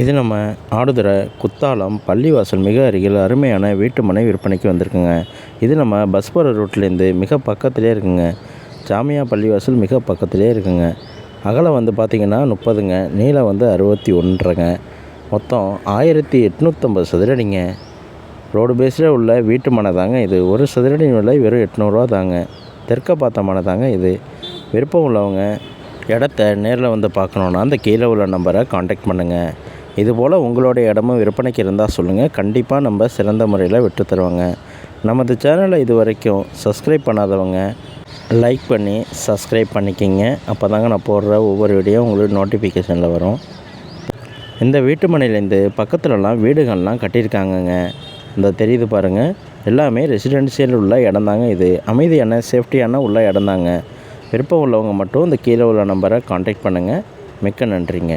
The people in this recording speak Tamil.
இது நம்ம ஆடுதுறை குத்தாலம் பள்ளிவாசல் மிக அருகில் அருமையான வீட்டு மனை விற்பனைக்கு வந்திருக்குங்க. இது நம்ம பஸ் போகிற ரூட்லேருந்து மிக பக்கத்திலே இருக்குங்க. ஜாமியா பள்ளிவாசல் மிக பக்கத்திலே இருக்குங்க. அகலம் வந்து பார்த்திங்கன்னா முப்பதுங்க நீளம் வந்து அறுபத்தி ஒன்றுங்க மொத்தம் ஆயிரத்தி எட்நூற்றம்பது சதுரடிங்க. ரோடு பேஸில் உள்ள வீட்டு மனை தாங்க இது. ஒரு சதுரடி விலை வெறும் எட்நூறுரூவா தாங்க. தெற்க பார்த்த மனை தாங்க இது. விருப்பம் உள்ளவங்க இடத்த நேரில் வந்து பார்க்கணுன்னா அந்த கீழே உள்ள நம்பரை காண்டாக்ட் பண்ணுங்கள் இதுபோல் உங்களுடைய இடமும் விற்பனைக்கு இருந்தால் சொல்லுங்கள் கண்டிப்பாக நம்ம சிறந்த முறையில் விட்டு தருவாங்க. நமது சேனலை இது வரைக்கும் சப்ஸ்கிரைப் பண்ணாதவங்க லைக் பண்ணி சப்ஸ்கிரைப் பண்ணிக்கிங்க. அப்போ தாங்க நான் போடுற ஒவ்வொரு வீடியோ உங்களுக்கு நோட்டிஃபிகேஷனில் வரும். இந்த வீட்டு மனையிலேருந்து பக்கத்துலலாம் வீடுகள்லாம் கட்டியிருக்காங்கங்க. இந்த தெரியுது பாருங்கள் எல்லாமே ரெசிடென்சியல் உள்ள இடம் தாங்க இது. அமைதியான சேஃப்டியான உள்ள இடம் தாங்க விருப்பம் உள்ளவங்க மட்டும் இந்த கீழே உள்ள நம்பரை காண்டாக்ட் பண்ணுங்கள் மிக்க நன்றிங்க.